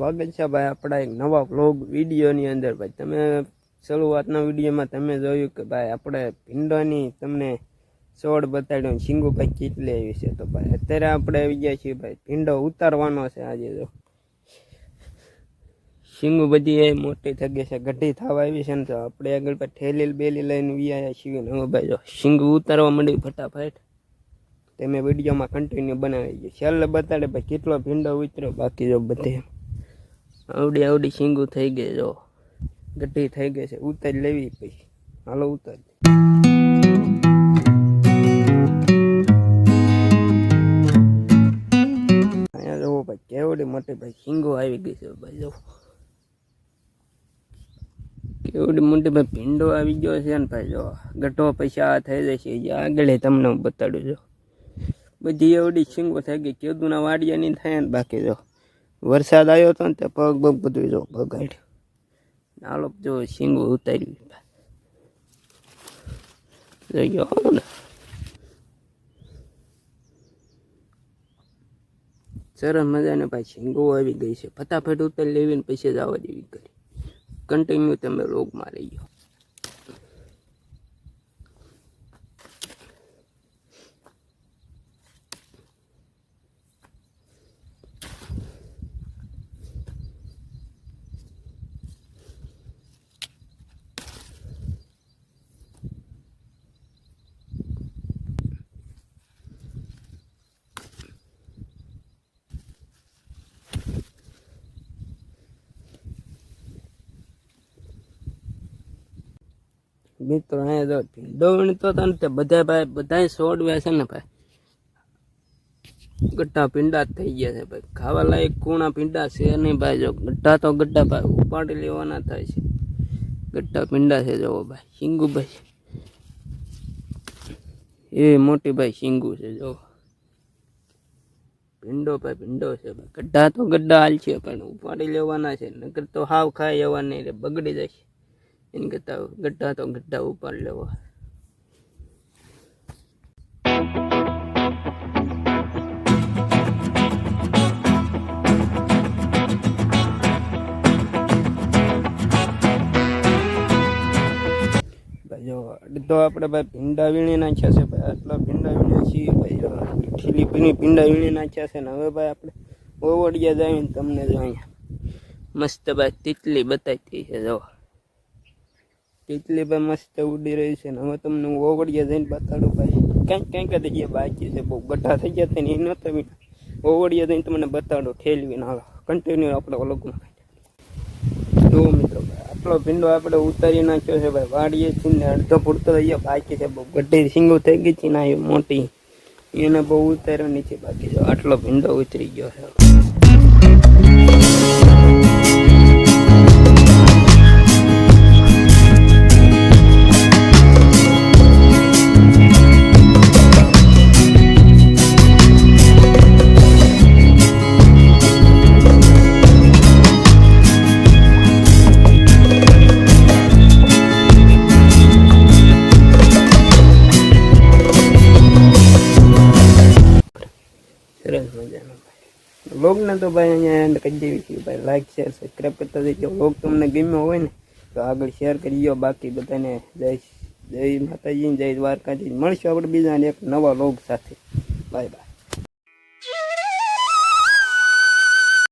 સ્વાગત છે ભાઈ આપણા એક નવા વ્લોગ વિડીયોની અંદર ભાઈ. તમે શરૂઆતના વિડીયોમાં તમે જોયું કે ભાઈ આપણે ભીંડોની તમને છોડ બતાડ્યો ને શીંગુભાઈ કેટલી આવી છે તો ભાઈ અત્યારે આપણે આવી ગયા છીએ ભાઈ. ભીંડો ઉતારવાનો છે આજે તો. શીંગુ બધી એ મોટી થઈ ગઈ છે, ગઢી થવા આવી છે ને તો આપણે આગળ પર ઠેલી બેલી લઈને વિયા છીએ ને હવે ભાઈ જો શીંગુ ઉતારવા માંડી ફટાફટ. તે મેં વિડીયોમાં કન્ટિન્યુ બનાવી છે છેલ્લે બતાડે ભાઈ કેટલો ભીંડો ઉતર્યો, બાકી જો બધે. આવડી આવડી શીંગું થઈ ગઈ, જો. ગઢી થઈ ગઈ છે. ઉતર લેવી પછી. હાલો ઉતર અહીંયા જવો ભાઈ, કેવડી મોટી ભાઈ શીંગો આવી ગઈ છે ભાઈ જો કેવડી મોટી ભાઈ ભીંડો આવી ગયો છે ને ભાઈ જો ગઢો પૈસા થઈ જશે. આગળ તમને હું બતાડું છું. બધી એવડી શીંગો થઈ ગઈ. કેદુના વાડિયા નહીં થાય ને બાકી જો વરસાદ આવ્યો હતો ને તે પગ બગ બધું જો બગાડ્યું. નાલો જો શીંગો ઉતાર્યું. જોઈ ગયો ને સરસ મજાને ભાઈ શીંગો આવી ગઈ છે. ફટાફટ ઉતારી લેવી ને પૈસા આવવા દેવી કરી કન્ટિન્યુ તમે રોગમાં રહી ગયો મિત્રો અહીંયા જો ઢીંડો તો તને તે બધા ભાઈ બધા સોડ છે ને ભાઈ. ગટ્ટા પીંડા થઈ ગયા છે ભાઈ. ખાવા લાયક કૂણા પીંડા છે નહીં ભાઈ, જો ગઢા તો ગટ્ટા ભાઈ ઉપાડી લેવાના થાય છે. ગઢા પીંડા છે, જોવો ભાઈ, શિંગુ ભાઈ. એ મોટી ભાઈ શિંગુ છે, જોવો. ભીંડો ભાઈ, ભીંડો છે ગઢા તો ગઢા હાલ છે, પણ ઉપાડી લેવાના છે. નગર તો હાવ ખાઈ જવા નહીં બગડી જશે એને ગતા ગઢા તો ગઢા ઉપાડ લેવા તો આપણે ભાઈ ભીંડા વીણી નાખ્યા છે ભાઈ આટલા ભીંડા વીણ્યા છીએ ભાઈ ખીલી પીની ભીંડા વીણી નાખ્યા છે ને હવે ભાઈ આપણે ઓવડિયા જાય ને તમને જો મસ્ત ભાઈ તીટલી બતાવી છે જવા તીતલી ભાઈ મસ્ત ઉડી રહી છે ને હવે તમને ઓવડિયા જઈને બતાડું ભાઈ. કંઈક કંઈક જ જગ્યાએ બાકી છે, બહુ ગઢા થઈ ગયા છે ને એ વીણા ઓવડિયા જઈને તમને બતાડો ઠેલવીને હાલો કન્ટિન્યુ આપણે ઓલોકમાં જો મિત્રો આટલો ભીંડો આપણે ઉતારી નાખ્યો છે ભાઈ. વાડીએ છીએ ને અડધો પૂરતો ગયો બાકી છે. બહુ ગઢી સિંગો થઈ ગઈ છે ના એ મોટી. એને બહુ ઉતાર્યો, નીચે બાકી છે. આટલો ભીંડો ઉતરી ગયો છે. વ્લોગને તો ભાઈ અહીંયા એન્ડ કરી દેવી છે. ભાઈ લાઈક શેર સબસ્ક્રાઈબ કરતા જજો વ્લોગ તમને ગમ્યો હોય ને, તો આગળ શેર કરી દો બાકી બધાને જય જય માતાજી જય દ્વારકાજી. મળશું આપણે બીજાને એક નવા વ્લોગ સાથે. Bye bye